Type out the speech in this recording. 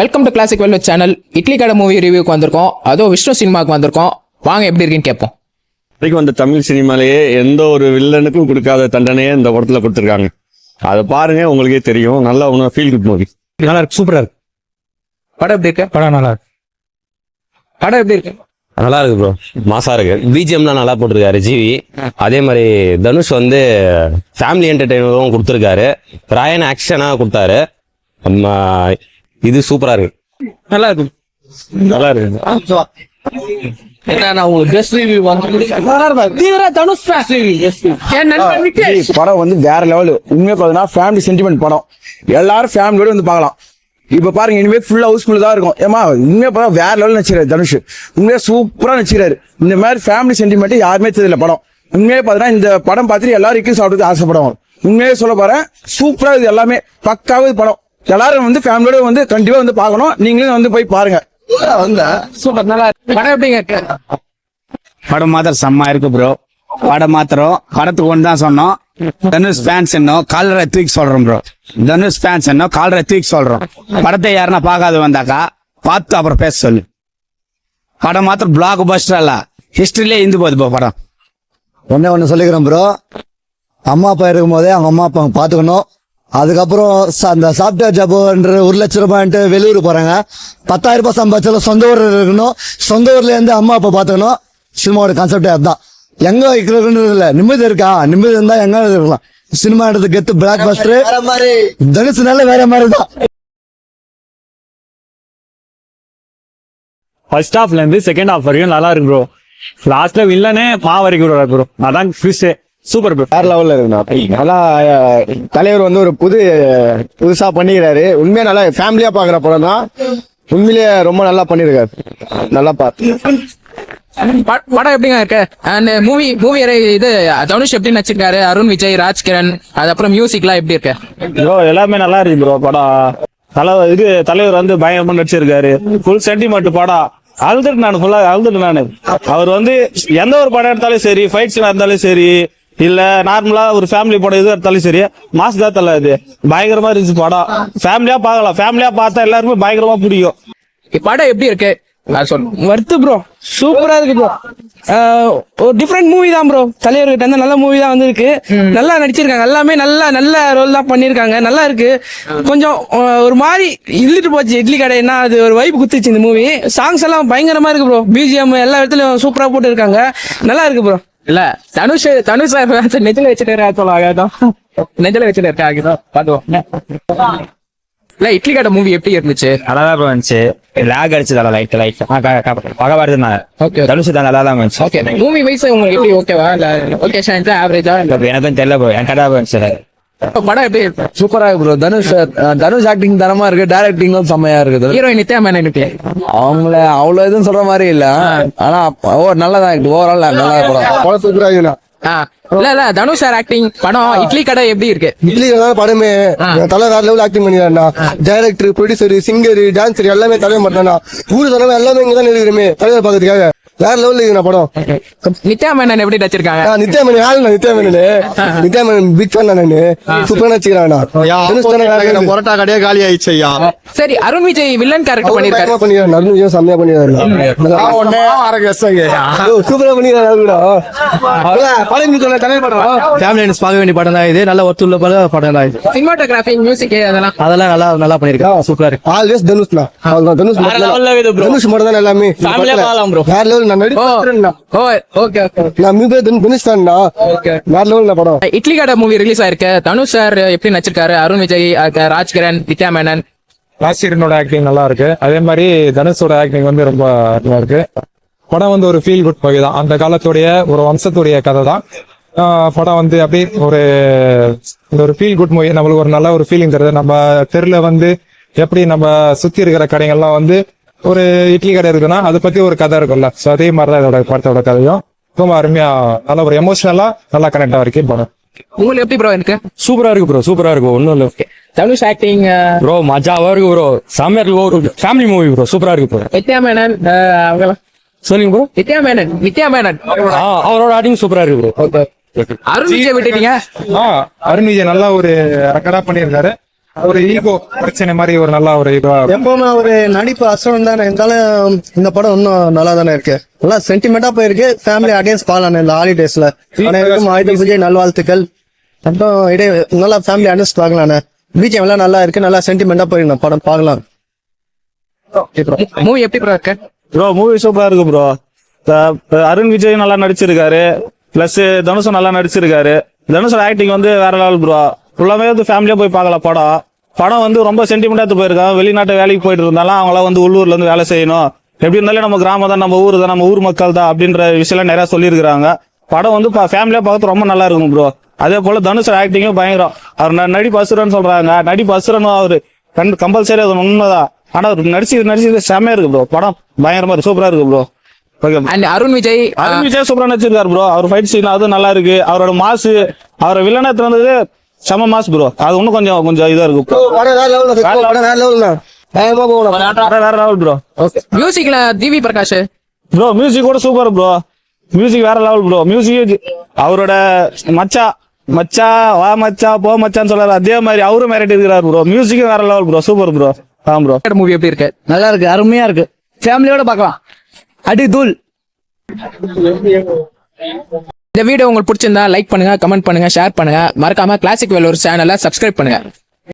Welcome to classic velvet channel Idli Kadai movie ரிவ்யூக்கு வந்திருக்கோம். அதுவும் விஷ்ணு சினிமாவுக்கு வந்திருக்கோம். வாங்க எப்படி இருக்குன்னு கேட்போம். வரைக்கும் வந்த தமிழ் சினிமாலேயே எந்த ஒரு வில்லனுக்கும் கொடுக்காத தண்டனையை இந்த படத்துல கொடுத்துருக்காங்க. அதை பாருங்க உங்களுக்கே தெரியும். நல்லா ஒன்றும் ஃபீல் குட் மூவி நல்லா இருக்கு. சூப்பரா இருக்கு. படம் எப்படி இருக்கு? படம் நல்லா இருக்கு. படம் எப்படி இருக்கு? நல்லா இருக்கு ப்ரோ மாசா இருக்கு. பிஜிஎம்லாம் நல்லா போட்டிருக்காரு ஜிவி அதே மாதிரி தனுஷ் வந்து ஃபேமிலி என்டர்டைனரும் கொடுத்துருக்காரு. ராயன் ஆக்ஷனாக கொடுத்தாரு. நம்ம இது சூப்பரா இருக்கு. நல்லா இருக்கு. நல்லா இருக்கு படம் வந்து வேற லெவல் உண்மையா பார்த்தீங்கன்னா ஃபேமிலி சென்டிமெண்ட் படம். எல்லாரும் ஃபேமிலியோட வந்து பார்க்கலாம். இப்ப பாருங்க இனிமே ஃபுல் ஹவுஸ்ஃபுல் தான் இருக்கும். ஏமா உண்மையா பார்த்தா வேற லெவல் நடிச்சிருக்காரு தனுஷ். உண்மையா சூப்பரா நடிச்சிருக்காரு. இந்த மாதிரி ஃபேமிலி சென்டிமெண்ட் யாருமே தெரியல படம். உண்மையா பார்த்தீங்கன்னா இந்த படம் பார்த்துட்டு எல்லாரும் இட்லி சாப்பிட்டு ஆசைப்படுவாங்க. உண்மையே சொல்ல போறேன் சூப்பரா இது எல்லாமே. பக்காவே இது படம். எல்லாரும் வந்து ஃபேமிலியோட வந்து கண்டிப்பா வந்து பார்க்கணும். நீங்களும் வந்து போய் பாருங்க. சூப்பர் நல்லா இருக்கு. படம் எப்படிங்க படம் மாத்திரம் செம்ம இருக்கு ப்ரோ படம் மாத்திரம் படத்துக்கு ஒன்று தான் சொன்னோம். தனுஷ் ஃபேன்ஸ் இன்னும் காலரை தூக்கி சொல்றோம் ப்ரோ தனுஷ் ஃபேன்ஸ் இன்னும் காலரை தூக்கி சொல்றோம். படத்தை யாருன்னா பார்க்காத வந்தாக்கா பார்த்து அப்புறம் பேச சொல்லு. படம் மாத்திரம் பிளாக் பஸ்டர் அல்ல. ஹிஸ்டரியிலே இருந்து போகுது படம். ஒன்னே ஒன்று சொல்லிக்கிறேன் ப்ரோ அம்மா அப்பா இருக்கும்போதே அவங்க அம்மா அப்பா பார்த்துக்கணும். அதுக்கப்புறம் அந்த சாஃப்ட்வேர் ஜாப்ன்ற ஒரு லட்ச ரூபாய்ன்ட்டு வெளியூர் போறாங்க. பத்தாயிரம் ரூபாய் சம்பாதிச்சாலும் சொந்த ஊர்ல இருக்கணும். சொந்த ஊர்ல இருந்து அம்மா அப்பா பார்த்துக்கணும் சினிமாவோட கான்செப்டே அதுதான். எங்க இருக்கிறது இல்ல நிம்மதி இருக்கா? நிம்மதி இருந்தா எங்க இருக்கலாம்? சினிமா எடுத்து கெத்து பிளாக் பஸ்டர் தனுசுனால வேற மாதிரி தான் ஃபர்ஸ்ட் ஹாஃப்ல இருந்து செகண்ட் ஹாஃப் வரைக்கும் நல்லா இருக்கு ப்ரோ லாஸ்ட்ல வில்லனே மா வரைக்கும் ப்ரோ அதான் ட்விஸ்ட் சூப்பர் ப்ரோ வேற லெவல்ல இருக்குண்ணா நல்லா தலைவர் வந்து ஒரு புது புதுசா பண்ணிக்கிறாரு. உண்மையா நல்லா ஃபேமிலியா பாக்குற படம் தான். உண்மையிலேயே ரொம்ப நல்லா பண்ணிருக்காரு. நல்லா பார்த்து படம் எப்படிங்க இருக்கு? அண்ட் மூவி மூவி இது தனுஷ் எப்படி நடிச்சிருக்காரு? அருண் விஜய் ராஜ்கிரண் அது அப்புறம் மியூசிக்லாம் எப்படி இருக்கு? ப்ரோ எல்லாமே நல்லா இருக்கு ப்ரோ படம். தலை இது தலைவர் வந்து பயங்கரமா நடிச்சிருக்காரு. ஃபுல் சென்டிமெண்ட் படம். அழுதுட்டு நான் ஃபுல்லா அழுதுட்டு நானு. அவர் வந்து எந்த ஒரு படம் எடுத்தாலும் சரி ஃபைட் சீனா இருந்தாலும் சரி இல்ல நார்மலா ஒரு ஃபேமிலி படம் எது எடுத்தாலும் சரி மாசு தான் தலை இது பயங்கரமா இருந்துச்சு படம். ஃபேமிலியா பார்க்கலாம். ஃபேமிலியா பார்த்தா எல்லாருமே பயங்கரமா பிடிக்கும். படம் எப்படி இருக்கு? வர்த்து ப்ரோ சூப்பரா இருக்கு ப்ரோ ஒரு டிஃப்ரெண்ட் மூவி தான் ப்ரோ தலைவர்கிட்ட இருந்து நல்ல மூவி தான் வந்திருக்கு. நல்லா நடிச்சிருக்காங்க. எல்லாமே நல்ல நல்ல ரோல் தான் பண்ணிருக்காங்க நல்லா இருக்கு. கொஞ்சம் ஒரு மாதிரி இழுத்துட்டு போச்சு இட்லி கடைன்னா அது ஒரு வைப் குத்துச்சு இந்த மூவி சாங்ஸ் எல்லாம் பயங்கரமா இருக்கு ப்ரோ பிஜிஎம் எல்லா இடத்துலயும் சூப்பரா போட்டு இருக்காங்க நல்லா இருக்கு ப்ரோ இல்ல தனுஷ் தனுஷ் சார் நெஞ்சில வச்சுட்டு சொல்லுவாங்க நெஞ்சில வச்சுட்டு இருக்காங்க பாத்துவோம் இல்ல இட்லி கடை மூவி எப்படி இருந்துச்சு நல்லா தான் இருந்துச்சு லேக் அடிச்சதால லைட் லைட் பக வருது Okay. தனுஷ் தான் நல்லா தான் இருந்துச்சு ஓகே மூவி வைஸ் உங்களுக்கு எப்படி ஓகேவா இல்ல லொகேஷன் ஆவரேஜா இல்ல எனக்கும் தெரியல என் கடை இருந்துச்சு படம் எப்படி சூப்பரா இருக்கு ப்ரோ தனுஷ் தனுஷ் ஆக்டிங் தரமா இருக்கு. டைரக்டிங்கும் செம்மையா இருக்குது ஹீரோயின் நித்யா மேனன் அவங்கள அவ்வளவு எதுவும் சொல்ற மாதிரி இல்ல. ஆனா ஓ நல்லதா இருக்கு. ஓவரால் நல்லா படம் படம் சூப்பரா இல்ல இல்ல தனுஷ் சார் ஆக்டிங் படம் இட்லி கடை எப்படி இருக்கு? இட்லி படமே தலை வேற லெவல் ஆக்டிங் பண்ணிடுறா டைரக்டர் ப்ரொடியூசர் சிங்கர் டான்சர் எல்லாமே தலைவர் மட்டும்தான் ஊரு தலைவர் எல்லாமே இங்க தான் இருக்கிறமே தலைவர் பாக்கிறதுக்காக வேற லெவல்ல இருக்குண்ணா படம். நித்யா மேனன் எப்படி நடிச்சிருக்காங்க? நித்யா மேனன் யாருண்ணா நித்யா மேனன் நித்யா மேனன் பிக் ஃபேன் நானு. சூப்பரா தானே பரோட்டா கடையே காலி ஆயிடுச்சு ஐயா சரி அருண் விஜய் வில்லன் கேரக்டர் பண்ணிருக்காரு. பண்ணிடுறாரு. நடுநிலையும் செம்மையா பண்ணிடுறாரு? சூப்பரா பண்ணிடுறாரு படம் தலைவர் படம். ஃபேமிலி பார்க்க வேண்டிய படம் தான் இது. நல்ல ஒத்துள்ள படம் படம் தான் இது. சினிமாட்டோகிராஃபி மியூசிக் அதெல்லாம். அதெல்லாம் நல்லா நல்லா பண்ணிருக்காங்க சூப்பரா இருக்கு. ஆல்வேஸ் தனுஷ்ண்ணா அவ்வளவுதான். தனுஷ் மட்டும் தான். தனுஷ் மட்டும் தான் எல்லாமே வேற level idli Kadai movie release ஆயிருக்கு. தனுஷ் சார் எப்படி நடிச்சிருக்காரு? அருண் விஜய் அஹ், ராஜ்கிரண் நித்யா மேனன். ராசிகரனோட ஆக்டிங் நல்லா இருக்கு. அதே மாதிரி தனுஷோட ஆக்டிங் வந்து ரொம்ப நல்லா இருக்கு. படம் வந்து ஒரு ஃபீல் குட் மூவி தான். அந்த காலத்துடைய ஒரு வம்சத்துடைய கதை தான். படம் வந்து அப்படியே ஒரு இந்த ஒரு ஃபீல் குட் மூவி நம்மளுக்கு ஒரு நல்ல ஒரு ஃபீலிங் தருது. நம்ம தெருல வந்து எப்படி நம்ம சுத்தி இருக்கிற கடைகள்லாம் வந்து ஒரு இட்லி கடை இருக்குன்னா அதை பத்தி ஒரு கதை இருக்கும்ல. ஸோ அதே மாதிரி தான் இதோட படத்தோட கதையும். ரொம்ப அருமையா நல்ல ஒரு எமோஷனலா நல்லா கனெக்ட் ஆகிருக்கு படம். உங்களுக்கு எப்படி ப்ரோ இருக்கு? சூப்பரா இருக்கு ப்ரோ சூப்பரா இருக்கு ஒன்றும் இல்லை. தனுஷ் ஆக்டிங் ப்ரோ மஜாவா இருக்கு ப்ரோ செம்மையா இருக்கு ஒரு ஃபேமிலி மூவி ப்ரோ சூப்பரா இருக்கு ப்ரோ நித்யா மேனன் அவங்கெல்லாம் சொல்லுங்க ப்ரோ நித்யா மேனன் நித்யா மேனன். அவரோட ஆக்டிங் சூப்பரா இருக்கு ப்ரோ அருண் விஜய் விட்டுட்டீங்க? ஆ அருண் விஜய் நல்லா ஒரு ரெக்கார்டா பண்ணியிருக்காரு. ஒரு ஈகோ பிரச்சனை மாதிரி ஒரு நல்ல ஒரு இதுவா எப்பவுமே ஒரு நடிப்பு அசுரம் தானே. இருந்தாலும் இந்த படம் இன்னும் நல்லா தானே இருக்கு. நல்லா சென்டிமெண்டா போயிருக்கு. ஃபேமிலி ஆடியன்ஸ் பாக்கலாம் இந்த ஹாலிடேஸ்ல அனைவருக்கும் ஆயுத பூஜை நல்வாழ்த்துக்கள் அப்புறம் இடே நல்லா ஃபேமிலி ஆடியன்ஸ் பார்க்கலாண்ணே பிஜிஎம் எல்லாம் நல்லா இருக்கு. நல்லா சென்டிமெண்டா போயிருக்கு. படம் பார்க்கலாம் மூவி எப்படி ப்ரோ இருக்கு? ப்ரோ மூவி சூப்பரா இருக்கு ப்ரோ அருண் விஜய் நல்லா நடிச்சிருக்காரு. பிளஸ் தனுஷும் நல்லா நடிச்சிருக்காரு. தனுஷோட ஆக்டிங் வந்து வேற லெவல் ப்ரோ ஃபுல்லாமே வந்து ஃபேமிலியா போய் பார்க்கலாம் படம். படம் வந்து ரொம்ப சென்டிமெண்டா எடுத்து போயிருக்காங்க வெளிநாட்டு வேலைக்கு போயிட்டு இருந்தாலும் அவங்களாம் வந்து உள்ளூர்ல இருந்து வேலை செய்யணும். எப்படி இருந்தாலும் நம்ம கிராமம் தான் நம்ம ஊர் தான் நம்ம ஊர் மக்கள் தான் அப்படின்ற விஷயம்லாம் நிறைய சொல்லியிருக்காங்க படம் வந்து ஃபேமிலியா பார்த்து ரொம்ப நல்லா இருக்கும் ப்ரோ அதே போல தனுஷ் ஆக்டிங்கும் பயங்கரம். அவர் ந- நடிப்பு அசுரன்னு சொல்றாங்க. நடிப்பு அசுரனும் அவரு. கண் கம்பல்சரி அது உண்மைதான். ஆனா அவர் நடிச்சு நடிச்சது செம்மையா இருக்கு ப்ரோ படம் பயங்கரமா இருக்கு. சூப்பரா இருக்கு ப்ரோ அண்ட் அருண் விஜய் அருண் விஜய் சூப்பரா நடிச்சிருக்காரு ப்ரோ அவர் ஃபைட் சீன் அதுவும் நல்லா இருக்கு. அவரோட மாசு அவரோட வில்லனை வந்தது செம மாஸ் ப்ரோ அது இன்னும் கொஞ்சம் கொஞ்சம் இதா இருக்கு bro. படம் வேற படம் வேற லெவலில் வேகமா போகணும். வேற வேற லெவல் ப்ரோ மியூசிக்ல ஜிவி பிரகாஷ். ப்ரோ மியூசிக் கூட சூப்பர் ப்ரோ மியூசிக் வேற லெவல் ப்ரோ மியூசிக் அவரோட மச்சா மச்சா வா மச்சா போ மச்சான்னு சொல்றாரு அதே மாதிரி அவரும் மிரட்டி இருக்கிறார் ப்ரோ மியூசிக்கும் வேற லெவல் ப்ரோ சூப்பர் ப்ரோ ஆ ப்ரோ மூவி எப்படி இருக்கு? நல்லா இருக்கு. அருமையா இருக்கு. ஃபேமிலியோட பார்க்கலாம். அடி தூள். இந்த வீடியோ உங்களுக்கு பிடிச்சிருந்தா லைக் பண்ணுங்க கமெண்ட் பண்ணுங்க ஷேர் பண்ணுங்க. மறக்காம கிளாசிக் வேல் ஒரு சேனலை சப்ஸ்கிரைப் பண்ணுங்க.